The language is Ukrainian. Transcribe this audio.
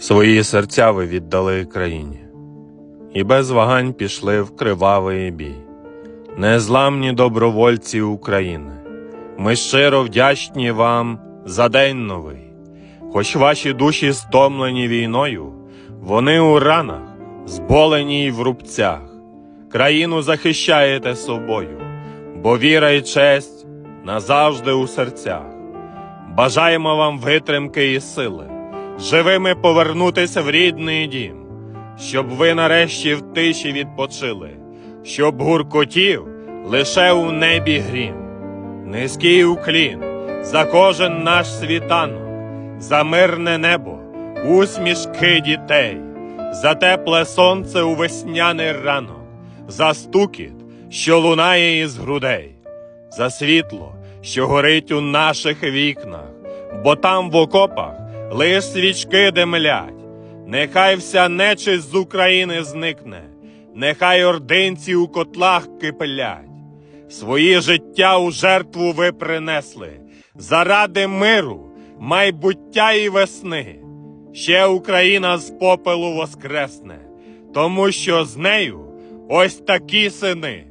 Свої серця ви віддали країні, і без вагань пішли в кривавий бій. Незламні добровольці України, ми щиро вдячні вам за день новий. Хоч ваші душі стомлені війною, вони у ранах, зболені й в рубцях, країну захищаєте собою, бо віра й честь назавжди у серцях. Бажаємо вам витримки і сили, живими повернутися в рідний дім, щоб ви нарешті в тиші відпочили, щоб гуркотів лише у небі грім. Низький уклін за кожен наш світанок, за мирне небо, усмішки дітей, за тепле сонце у весняний ранок, за стукіт, що лунає із грудей, за світло, що горить у наших вікнах, бо там в окопах лиш свічки демлять. Нехай вся нечисть з України зникне, нехай ординці у котлах киплять. Свої життя у жертву ви принесли заради миру, майбуття і весни. Ще Україна з попелу воскресне, тому що з нею ось такі сини.